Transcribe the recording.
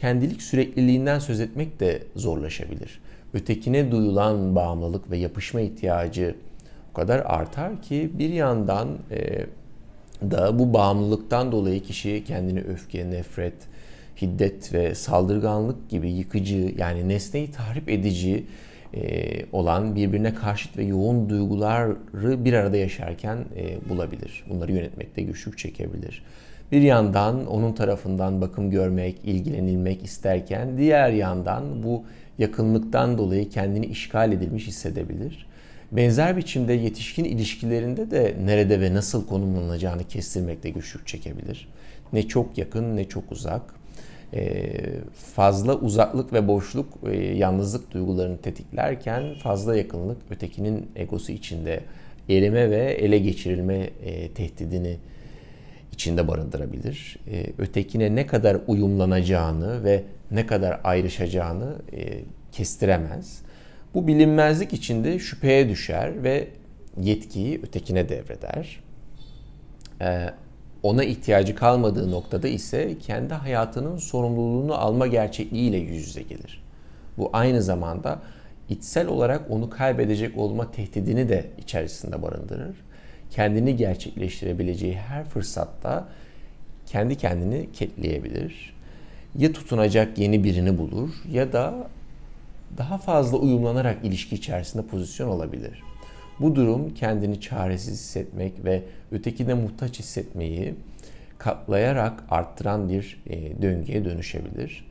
kendilik sürekliliğinden söz etmek de zorlaşabilir. Ötekine duyulan bağımlılık ve yapışma ihtiyacı o kadar artar ki bir yandan e, da bu bağımlılıktan dolayı kişi kendini öfke, nefret, hiddet ve saldırganlık gibi yıkıcı yani nesneyi tahrip edici olan birbirine karşıt ve yoğun duyguları bir arada yaşarken e, bulabilir. Bunları yönetmekte güçlük çekebilir. Bir yandan onun tarafından bakım görmek, ilgilenilmek isterken diğer yandan bu yakınlıktan dolayı kendini işgal edilmiş hissedebilir. Benzer biçimde yetişkin ilişkilerinde de nerede ve nasıl konumlanacağını kestirmekte güçlük çekebilir. Ne çok yakın ne çok uzak. Ee, fazla uzaklık ve boşluk e, yalnızlık duygularını tetiklerken fazla yakınlık ötekinin egosu içinde erime ve ele geçirilme e, tehdidini içinde barındırabilir. E, ötekine ne kadar uyumlanacağını ve ne kadar ayrışacağını kestiremez. Bu bilinmezlik içinde şüpheye düşer ve yetkiyi ötekine devreder. Ona ihtiyacı kalmadığı noktada ise kendi hayatının sorumluluğunu alma gerçekliğiyle yüz yüze gelir. Bu aynı zamanda içsel olarak onu kaybedecek olma tehdidini de içerisinde barındırır. Kendini gerçekleştirebileceği her fırsatta kendi kendini ketleyebilir. Ya tutunacak yeni birini bulur ya da daha fazla uyumlanarak ilişki içerisinde pozisyon alabilir. Bu durum kendini çaresiz hissetmek ve ötekine muhtaç hissetmeyi katlayarak arttıran bir e, döngüye dönüşebilir.